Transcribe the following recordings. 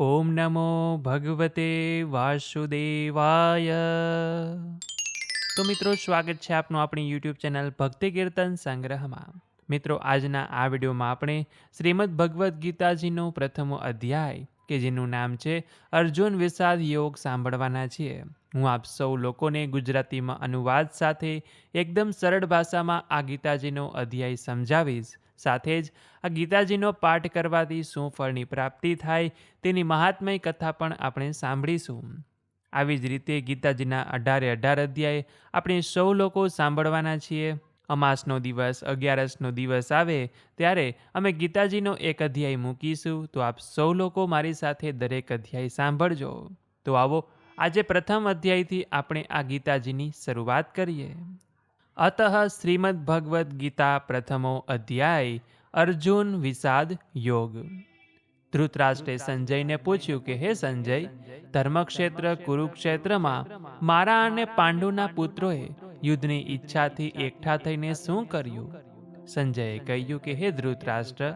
ઓમ નમો ભગવતે વાસુદેવાય. તો મિત્રો, સ્વાગત છે આપનું આપણી યુટ્યુબ ચેનલ ભક્તિ કીર્તન સંગ્રહમાં. મિત્રો, આજના આ વિડીયોમાં આપણે શ્રીમદ ભગવદ્ ગીતાજીનો પ્રથમ અધ્યાય, કે જેનું નામ છે અર્જુન વિષાદ યોગ સાંભળવાના છીએ. હું આપ સૌ લોકોને ગુજરાતીમાં અનુવાદ સાથે એકદમ સરળ ભાષામાં આ ગીતાજીનો અધ્યાય સમજાવીશ. સાથે જ આ ગીતાજીનો પાઠ કરવાથી શું ફળની પ્રાપ્તિ થાય તેની મહાત્મય કથા પણ આપણે સાંભળીશું. આવી જ રીતે ગીતાજીના અઢારે અઢાર અધ્યાય આપણે સૌ લોકો સાંભળવાના છીએ. અમાસનો દિવસ, અગિયારસનો દિવસ આવે ત્યારે અમે ગીતાજીનો એક અધ્યાય મૂકીશું. તો આપ સૌ લોકો મારી સાથે દરેક અધ્યાય સાંભળજો. તો આવો, આજે પ્રથમ અધ્યાયથી આપણે આ ગીતાજીની શરૂઆત કરીએ. અતઃ શ્રીમદ ભગવદ્ ગીતા પ્રથમો અધ્યાય અર્જુન વિષાદ યોગ ધૃતરાષ્ટ્રે સંજયને પૂછ્યું કે હે સંજય ધર્મક્ષેત્ર કુરુક્ષેત્રમાં મારા અને પાંડુના પુત્રોએ યુદ્ધની ઈચ્છાથી એકઠા થઈને શું કર્યું? સંજયે કહ્યું કે, હે ધૃતરાષ્ટ્ર,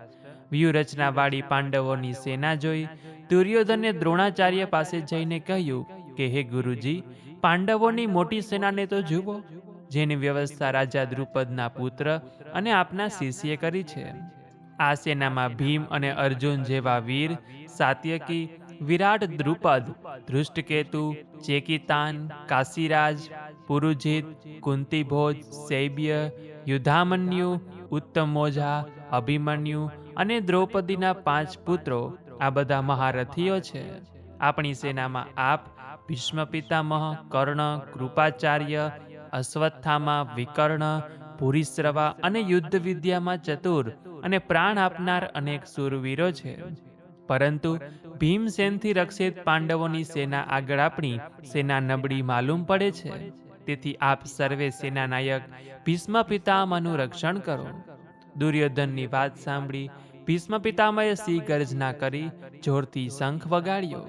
વ્યૂહરચનાવાળી પાંડવોની સેના જોઈ દુર્યોધને દ્રોણાચાર્ય પાસે જઈને કહ્યું કે, હે ગુરુજી, પાંડવોની મોટી સેનાને તો જુઓ જેની વ્યવસ્થા રાજા દ્રુપદના પુત્ર અને આપના શિષ્યે કરી છે. આ સેનામાં ભીમ અને અર્જુન જેવા વીર, સાત્યકી, વિરાટ દ્રુપદ, ધૃષ્ટકેતુ, ચેકિતાન, કાશીરાજ, પુરુજિત, કુંતીભોજ, સૈબ્ય યુધામન્યુ ઉત્તમોજા, અભિમન્યુ અને દ્રૌપદીના પાંચ પુત્રો આ બધા મહારથીઓ છે. આપણી સેનામાં આપ ભીષ્મ પિતામહ કર્ણ, કૃપાચાર્ય અશ્વત્થામા વિકર્ણ ભૂરિશ્રવા અને યુદ્ધ વિદ્યામાં ચતુર અને પ્રાણ આપનાર અનેક સુરવીરો છે. પરંતુ ભીમસેનથી રક્ષિત પાંડવોની સેના આગળ આપણી સેના નબળી માલુમ પડે છે. તેથી આપ સર્વે સેનાનાયક ભીષ્મ પિતામાનું રક્ષણ કરો. દુર્યોધનની વાત સાંભળી ભીષ્મ પિતામહે સિંહ ગર્જના કરી જોરથી શંખ વગાડ્યો.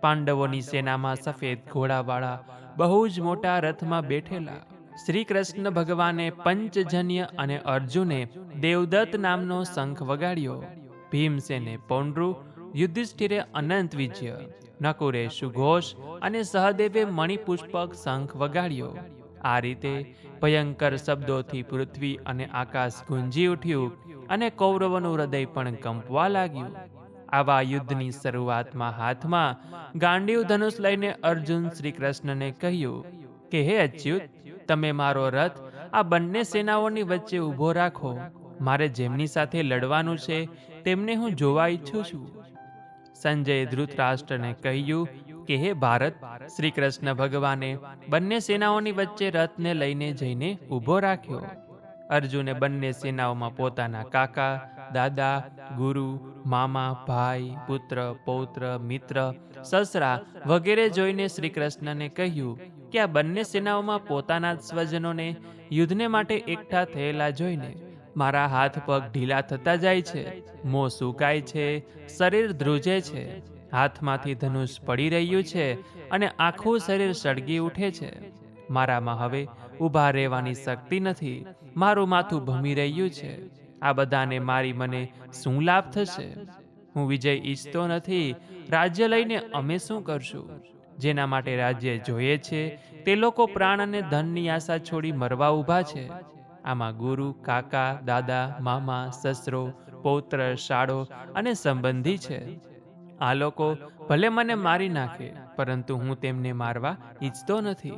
પાંડવોની સેનામાં સફેદ ઘોડાવાળા બહુ જ મોટા રથમાં બેઠેલા. શ્રી કૃષ્ણ ભગવાને પંચજન્ય અને અર્જુને દેવદત્ત નામનો શંખ વગાડ્યો. ભીમસેને પૌંડ્રુ, યુધિષ્ઠિરે અનંત વિજય નકુરે સુઘોષ અને સહદેવે મણિપુષ્પક શંખ વગાડ્યો. આ રીતે ભયંકર શબ્દોથી પૃથ્વી અને આકાશ ગુંજી ઉઠ્યું અને કૌરવોનું હૃદય પણ કંપવા લાગ્યું. આવા યુદ્ધની શરૂઆતમાં હાથમાં ગાંડીવ ધનુષ લઈને અર્જુન શ્રી કૃષ્ણને કહ્યું કે, હે અચ્યુત તમે મારો રથ આ બંને સેનાઓની વચ્ચે ઊભો રાખો. મારે જેમની સાથે લડવાનું છે, તેમને હું જોવા ઈચ્છું છું. સંજયે ધૃતરાષ્ટ્રને કહ્યું કે, હે ભારત શ્રી કૃષ્ણ ભગવાને બંને સેનાઓની વચ્ચે રથને લઈને જઈને ઊભો રાખ્યો. અર્જુને બંને સેનાઓમાં પોતાના કાકા, દાદા, ગુરુ, મામા, ભાઈ, પુત્ર, પૌત્ર, મિત્ર, સસરા વગેરે જોઈને શ્રી કૃષ્ણને કહ્યું કે આ બંને સેનાઓમાં પોતાના સ્વજનોને યુદ્ધને માટે એકઠા થયેલા જોઈને મારા હાથ પગ ઢીલા થતા જાય છે, મોં સુકાય છે, શરીર ધ્રુજે છે, હાથમાંથી ધનુષ પડી રહ્યું છે અને આખું શરીર સળગી ઉઠે છે. મારામાં હવે ઊભા રહેવાની શક્તિ નથી, મારું માથું ભમી રહ્યું છે. આ બધાને મારી મને શું લાભ થશે? હું વિજય ઈચ્છતો નથી, રાજ્ય લઈને અમે શું કરશું? જેના માટે રાજ્ય જોઈએ છે, તે લોકો પ્રાણ અને ધનની આશા છોડી મરવા ઊભા છે. આમાં ગુરુ, કાકા, દાદા, મામા, સસરો, પૌત્ર, શાળો અને સંબંધી છે. આ લોકો ભલે મને મારી નાખે, પરંતુ હું તેમને મારવા ઈચ્છતો નથી.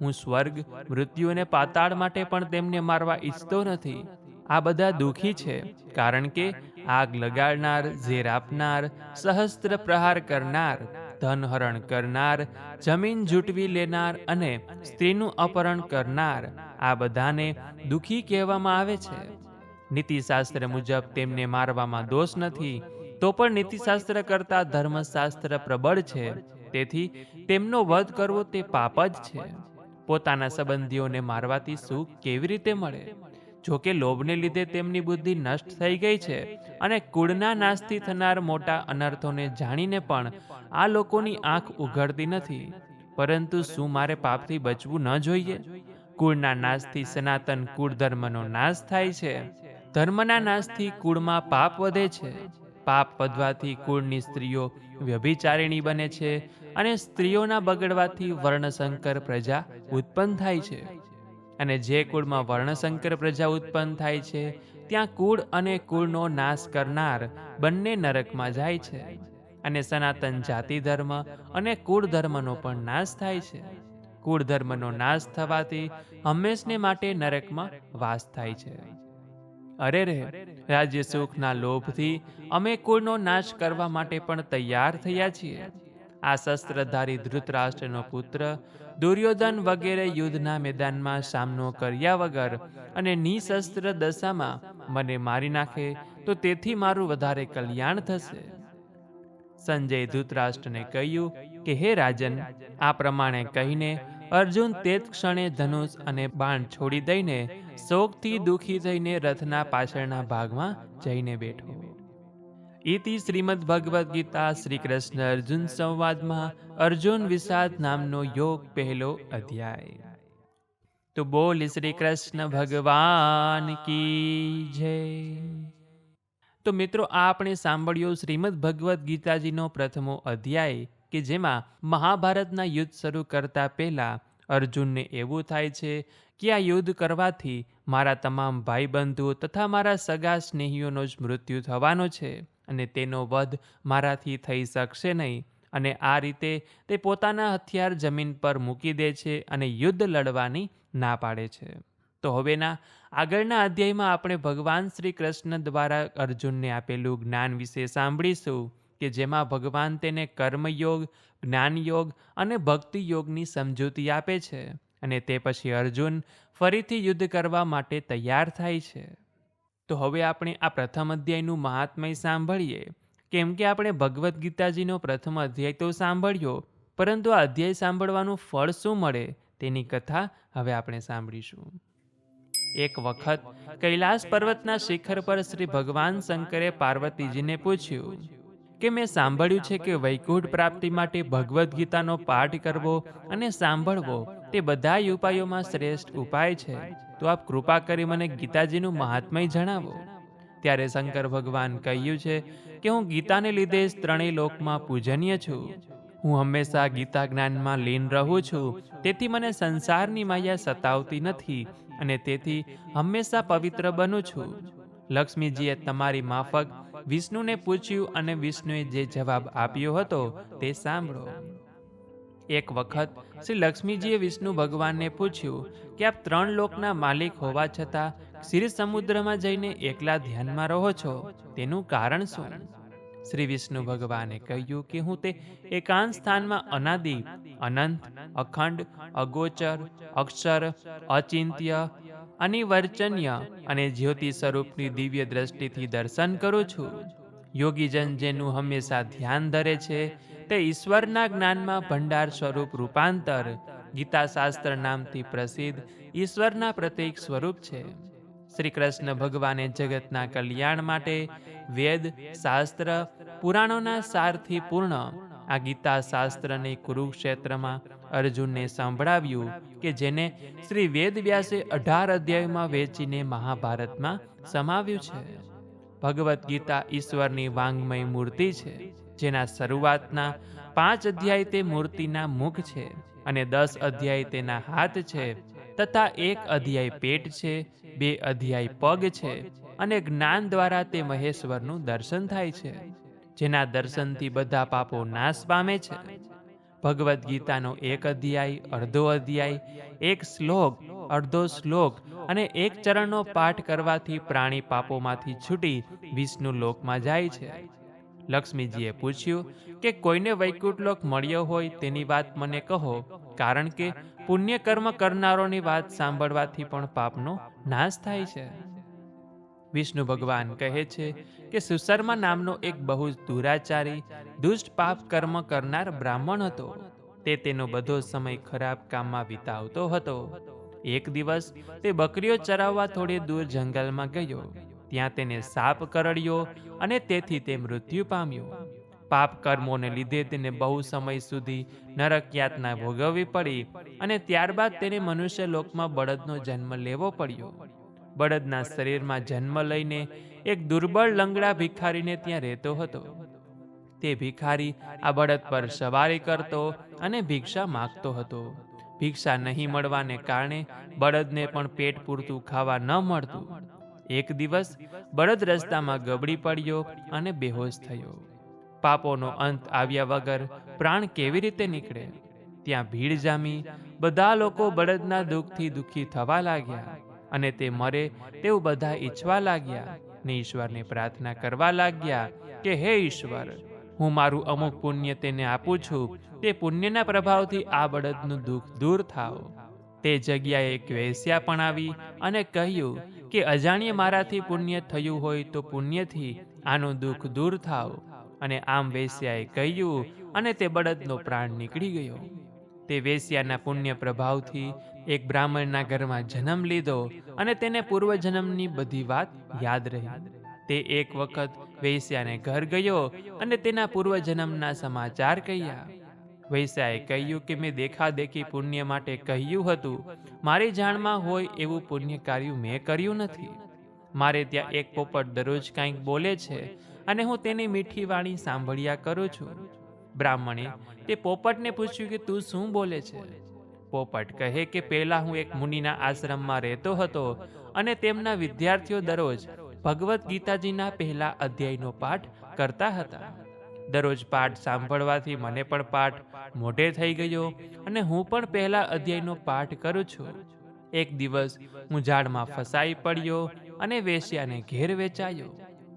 હું સ્વર્ગ, મૃત્યુ અને પાતાળ માટે પણ તેમને મારવા ઈચ્છતો નથી. આ બધા દુઃખી છે, કારણ કે આગ લગાડનાર, ઝેર આપનાર, સહસ્ત્ર પ્રહાર કરનાર ધનહરણ કરનાર, જમીન જૂટવી લેનાર અને સ્ત્રીનું અપહરણ કરનાર, આ બધાને દુઃખી કહેવામાં આવે છે. નીતિશાસ્ત્ર મુજબ તેમને મારવામાં દોષ નથી, તો પણ નીતિશાસ્ત્ર કરતા ધર્મશાસ્ત્ર પ્રબળ છે, તેથી તેમનો વધ કરવો તે પાપ જ છે. પોતાના સંબંધીઓને મારવાથી સુખ કેવી રીતે મળે? જો કે લોભને લીધે તેમની બુદ્ધિ નષ્ટ થઈ ગઈ છે અને કુળના નાશથી થનાર મોટા અનર્થોને જાણીને પણ આ લોકોની આંખ ઉઘડતી નથી. પરંતુ શું મારે પાપથી બચવું ન જોઈએ? કુળના નાશથી સનાતન કુળ ધર્મનો નાશ થાય છે. ધર્મના નાશથી કુળમાં પાપ વધે છે. પાપ વધવાથી કુળની સ્ત્રીઓ વ્યભિચારિણી બને છે અને સ્ત્રીઓના બગડવાથી વર્ણશંકર પ્રજા ઉત્પન્ન થાય છે. અને જે કુળમાં વર્ણશંકર પ્રજા ઉત્પન્ન થાય છે, ત્યાં કુળ અને કુળનો નાશ કરનાર બંને નરકમાં જાય છે. અને સનાતન જાતિ ધર્મ અને કુળ ધર્મનો પણ નાશ થાય છે. કુળ ધર્મનો નાશ થવાથી હંમેશને માટે નરકમાં વાસ થાય છે. અરે રે, રાજ્ય સુખના લોભથી અમે કુળનો નાશ કરવા માટે પણ તૈયાર થયા છીએ. આ શસ્ત્રધારી ધૃતરાષ્ટ્રનો પુત્ર દુર્યોધન વગેરે યુદ્ધના મેદાનમાં સામનો કર્યા વગર અને નિશસ્ત્ર દશામાં મને મારી નાખે તો તેથી મારું વધારે કલ્યાણ થશે. સંજય ધૃતરાષ્ટ્રને કહ્યું કે, હે રાજન, આ પ્રમાણે કહીને અર્જુન તે જ ક્ષણે ધનુષ અને બાણ છોડી દઈને શોકથી દુઃખી થઈને રથના પાછળના ભાગમાં જઈને બેઠો. ઇતિ શ્રીમદ ભગવદ્ ગીતા શ્રી કૃષ્ણ અર્જુન સંવાદમાં અર્જુન વિષાદ નામનો યોગ પહેલો અધ્યાય. તો બોલ શ્રી કૃષ્ણ ભગવાન કી જય. તો મિત્રો, આ આપણે સાંભળ્યો શ્રીમદ ભગવદ્ ગીતાજીનો પ્રથમો અધ્યાય, કે જેમાં મહાભારતના યુદ્ધ શરૂ કરતા પહેલા અર્જુનને એવું થાય છે કે આ યુદ્ધ કરવાથી મારા તમામ ભાઈબંધુઓ તથા મારા સગા સ્નેહીઓનો જ મૃત્યુ થવાનો છે અને તેનો વધ મારાથી થઈ શકશે નહીં અને આ રીતે તે પોતાના હથિયાર જમીન પર મૂકી દે છે અને યુદ્ધ લડવાની ના પાડે છે. તો હવેના આગળના અધ્યાયમાં આપણે ભગવાન શ્રી કૃષ્ણ દ્વારા અર્જુનને આપેલું જ્ઞાન વિશે સાંભળીશું કે જેમાં ભગવાન તેને કર્મયોગ, જ્ઞાનયોગ અને ભક્તિ યોગની સમજૂતી આપે છે અને તે પછી અર્જુન ફરીથી યુદ્ધ કરવા માટે તૈયાર થાય છે. તો હવે આપણે આ પ્રથમ અધ્યાયનું મહાત્મય સાંભળીએ. કેમ કે આપણે ભગવદ્ ગીતાજીનો પ્રથમ અધ્યાય તો સાંભળ્યો, પરંતુ આ અધ્યાય સાંભળવાનું ફળ શું મળે તેની કથા હવે આપણે સાંભળીશું. એક વખત કૈલાસ પર્વતના શિખર પર શ્રી ભગવાન શંકરે પાર્વતીજીને પૂછ્યું કે મેં સાંભળ્યું છે કે વૈકુંઠ પ્રાપ્તિ માટે ભગવદ્ ગીતાનો પાઠ કરવો અને સાંભળવો તે બધા ઉપાયોમાં શ્રેષ્ઠ ઉપાય છે. તો આપ કૃપા કરી મને ગીતાજીનું મહાત્મય જણાવો. ત્યારે શંકર ભગવાન કહ્યું છે કે હું ગીતાને લીધે જ ત્રણેય લોકમાં પૂજનીય છું. હું હંમેશા ગીતા જ્ઞાનમાં લીન રહું છું. તેથી મને સંસારની માયા સતાવતી નથી. અને તેથી હંમેશા પવિત્ર બનું છું. લક્ષ્મીજીએ તમારી માફક વિષ્ણુને પૂછ્યું અને વિષ્ણુએ જે જવાબ આપ્યો હતો તે સાંભળો. એક વખત શ્રી લક્ષ્મીજીએ વિષ્ણુ ભગવાનને પૂછ્યું કે આપ ત્રણ લોકના માલિક હોવા છતાં શ્રી સમુદ્રમાં જઈને એકલા ધ્યાનમાં રહો છો, તેનું કારણ શું? શ્રી વિષ્ણુ ભગવાને કહ્યું કે હું તે એકાંત સ્થાનમાં અનાદિ અનંત, અખંડ, અગોચર, અક્ષર, અચિંત્ય, અનિવર્ચનીય અને જ્યોતિ સ્વરૂપની દિવ્ય દ્રષ્ટિથી દર્શન કરું છું. યોગીજન જેનું હંમેશા ધ્યાન ધરે છે, તે ઈશ્વરના જ્ઞાનમાં ભંડાર સ્વરૂપ રૂપાંતર, ગીતાશાસ્ત્ર નામથી પ્રસિદ્ધ ઈશ્વરના પ્રતીક સ્વરૂપ છે. શ્રી કૃષ્ણ ભગવાને જગતના કલ્યાણ માટે વેદ, શાસ્ત્ર, પુરાણોના સારથી પૂર્ણ આ ગીતા શાસ્ત્રને કુરુક્ષેત્રમાં અર્જુનને સંભળાવ્યું કે જેને શ્રી વેદ વ્યાસે અઢાર અધ્યાયમાં વેચીને મહાભારતમાં સમાવ્યું છે. ભગવદ્ ગીતા ઈશ્વરની વાંગમય મૂર્તિ છે, જેના શરૂઆતના પાંચ અધ્યાય તે મૂર્તિના મુખ છે અને દસ અધ્યાય તેના હાથ છે તથા એક અધ્યાય પેટ છે, બે અધ્યાય પગ છે અને જ્ઞાન દ્વારા તે મહેશ્વરનું દર્શન થાય છે. જેના દર્શનથી બધા પાપો નાશ પામે છે. ભગવદ્ ગીતાનો એક અધ્યાય, અડધો અધ્યાય, એક શ્લોક, અડધો શ્લોક અને એક ચરણનો પાઠ કરવાથી પ્રાણી પાપોમાંથી છૂટી વિષ્ણુ લોકમાં જાય છે. લક્ષ્મીજીએ પૂછ્યું કે કોઈને વૈકુંઠ લોક મળ્યો હોય તેની વાત મને કહો, કારણ કે પુણ્ય કર્મ કરનારોની વાત સાંભળવાથી પણ પાપનો નાશ થાય છે. વિષ્ણુ ભગવાન કહે છે કે સુશર્મા નામનો એક બહુ દુરાચારી, દુષ્ટ પાપ કર્મ કરનાર બ્રાહ્મણ હતો. તે તેનો બધો સમય ખરાબ કામમાં વિતાવતો હતો. એક દિવસ તે બકરીઓ ચરાવવા થોડે દૂર જંગલમાં ગયો. ત્યાં તેને સાપ કરડ્યો અને તેથી તે મૃત્યુ પામ્યો. પાપ કર્મોને લીધે તેને બહુ સમય સુધી નરક યાતના ભોગવવી પડી અને ત્યારબાદ તેને મનુષ્ય લોકમાં બળદનો જન્મ લેવો પડ્યો. બળદના શરીરમાં જન્મ લઈને એક દુર્બળ લંગડા ભિખારીને ત્યાં રહેતો હતો. તે ભિખારી આ બળદ પર સવારી કરતો અને ભિક્ષા માગતો હતો. ભિક્ષા નહીં મળવાને કારણે બળદને પણ પેટ પૂરતું ખાવા ન મળતું. એક દિવસ બળદ રસ્તામાં ગબડી પડ્યો અને બેહોશ થયો. પાપોનો અંત આવ્યા વગર પ્રાણ કેવી રીતે નીકળે? ત્યાં ભીડ જામી. બધા લોકો બળદના દુઃખથી દુઃખી થવા લાગ્યા. અને તે મરે તેવું બધા ઈચ્છવા લાગ્યા ને ઈશ્વરને પ્રાર્થના કરવા લાગ્યા કે, હે ઈશ્વર, હું મારું અમુક પુણ્ય તેને આપું છું. તે પુણ્યના પ્રભાવથી આ બળદનું દુઃખ દૂર થાઓ. તે જગ્યાએ એક વેશ્યા પણ આવી અને કહ્યું કે, અજાણ્ય મારાથી પુણ્ય થયું હોય તો પુણ્યથી આનું દુઃખ દૂર થાવ અને આમ વેશ્યાએ કહ્યું અને તે બળદનો પ્રાણ નીકળી ગયો. તે વેશ્યાના પુણ્ય પ્રભાવથી એક બ્રાહ્મણના ઘરમાં જન્મ લીધો અને તેને પૂર્વજન્મની બધી વાત યાદ રહી. તે એક વખત વૈશ્યાને ઘર ગયો અને તેના પૂર્વજન્મના સમાચાર કહ્યા. વૈશ્યાએ કહ્યું કે મેં દેખાદેખી પુણ્ય માટે કહ્યું હતું. મારી જાણમાં હોય એવું પુણ્ય કાર્ય મેં કર્યું નથી. મારે ત્યાં એક પોપટ દરરોજ કંઈક બોલે છે અને હું તેની મીઠી વાણી સાંભળ્યા કરું છું. બ્રાહ્મણે તે પોપટને પૂછ્યું કે તું શું બોલે છે? પોપટ કહે કે, પહેલા હું એક મુનિના આશ્રમમાં રહેતો હતો અને તેમના વિદ્યાર્થીઓ દરરોજ ભગવદ્ ગીતાજીના પહેલા અધ્યાયનો પાઠ કરતા હતા. દરરોજ પાઠ સાંભળવાથી મને પણ પાઠ મોઢે થઈ ગયો અને હું પણ પહેલા અધ્યાયનો પાઠ કરું છું. એક દિવસ હું ઝાડમાં ફસાઈ પડ્યો અને વેશ્યાને ઘેર વેચાયો.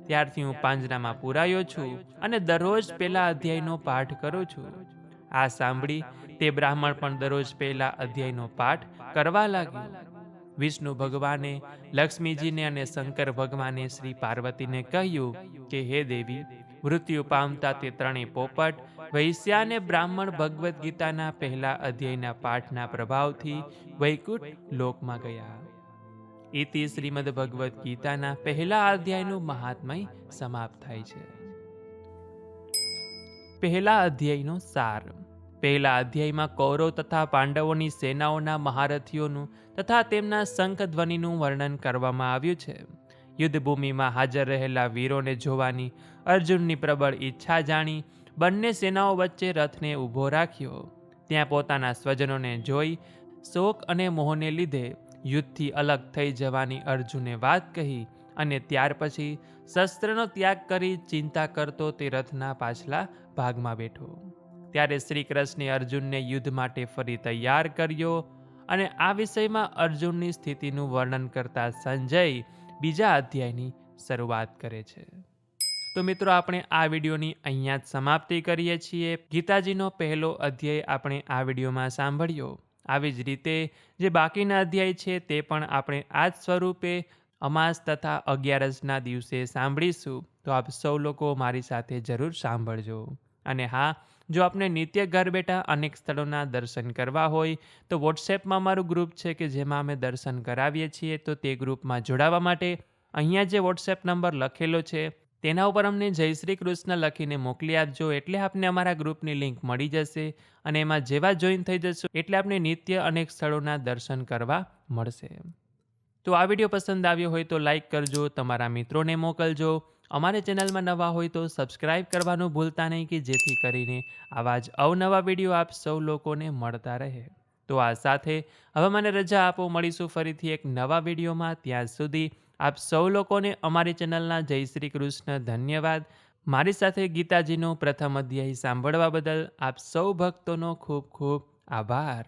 ત્યારથી હું પાંજરામાં પુરાયો છું અને દરરોજ પહેલા અધ્યાયનો પાઠ કરું છું. આ સાંભળી તે બ્રાહ્મણ પણ દરરોજ પહેલા અધ્યાયનો પાઠ કરવા લાગ્યો. વિષ્ણુ ભગવાને, લક્ષ્મીજીને અને શંકર ભગવાને શ્રી પાર્વતીને કહ્યું કે, હે દેવી, મૃત્યુ પામતા તે ત્રણેય પોપટ વૈશ્યાને બ્રાહ્મણ ભગવદ્ ગીતાના પહેલા અધ્યાયના પાઠના પ્રભાવથી વૈકુંઠ લોકમાં ગયા. ઇતિ શ્રીમદ ભગવદ્ ગીતાના પહેલા અધ્યાયનું મહાત્મય સમાપ્ત થાય છે. પહેલા અધ્યાયનો સાર પહેલા અધ્યાયમાં કૌરવ તથા પાંડવોની સેનાઓના મહારથીઓનું તથા તેમના શંખ ધ્વનિનું વર્ણન કરવામાં આવ્યું છે. યુદ્ધભૂમિમાં હાજર રહેલા વીરોને જોવાની અર્જુનની પ્રબળ ઈચ્છા જાણી બંને સેનાઓ વચ્ચે રથને ઊભો રાખ્યો. ત્યાં પોતાના સ્વજનોને જોઈ, શોક અને મોહને લીધે યુદ્ધથી અલગ થઈ જવાની અર્જુને વાત કહી અને ત્યાર પછી શસ્ત્રનો ત્યાગ કરી ચિંતા કરતો તે રથના પાછલા ભાગમાં બેઠો. ત્યારે શ્રી કૃષ્ણે અર્જુનને યુદ્ધ માટે ફરી તૈયાર કર્યો અને આ વિષયમાં અર્જુનની સ્થિતિનું વર્ણન કરતા સંજય બીજા અધ્યાયની શરૂઆત કરે છે. તો મિત્રો, આપણે આ વિડીયોની અહીંયા જ સમાપ્તિ કરીએ છીએ. ગીતાજીનો પહેલો અધ્યાય આપણે આ વિડીયોમાં સાંભળ્યો. આવી જ રીતે જે બાકીના અધ્યાય છે તે પણ આપણે આ જ સ્વરૂપે અમાસ તથા અગિયારસના દિવસે સાંભળીશું. તો આપ સૌ લોકો મારી સાથે જરૂર સાંભળજો. અને હા, જો આપને નિત્ય ઘર બેઠા અનેક સ્થળોના દર્શન કરવા હોય, તો વોટ્સએપમાં મારું ગ્રુપ છે કે જેમાં અમે દર્શન કરાવીએ છીએ, તો તે ગ્રુપમાં જોડાવા માટે અહીંયા જે વોટ્સએપ નંબર લખેલો છે, તેના ઉપર અમને જય શ્રી કૃષ્ણ લખીને મોકલી આપજો, એટલે આપને અમારા ગ્રુપની લિંક મળી જશે અને એમાં જેવા જોઈન થઈ જશો, એટલે આપને નિત્ય અનેક સ્થળોના દર્શન કરવા મળશે. તો આ વીડિયો પસંદ આવ્યો હોય તો લાઈક કરજો, તમારા મિત્રોને મોકલજો અમારી ચેનલમાં નવા હોય તો સબસ્ક્રાઇબ કરવાનું ભૂલતા નહીં કે જેથી કરીને આવા જ અવનવા વીડિયો આપ સૌ લોકોને મળતા રહે. તો આ સાથે હવે મને રજા આપો, મળીશું ફરીથી એક નવા વિડીયોમાં. ત્યાં સુધી આપ સૌ લોકોને અમારી ચેનલના જય શ્રી કૃષ્ણ ધન્યવાદ. મારી સાથે ગીતાજીનો પ્રથમ અધ્યાય સાંભળવા બદલ આપ સૌ ભક્તોનો ખૂબ ખૂબ આભાર.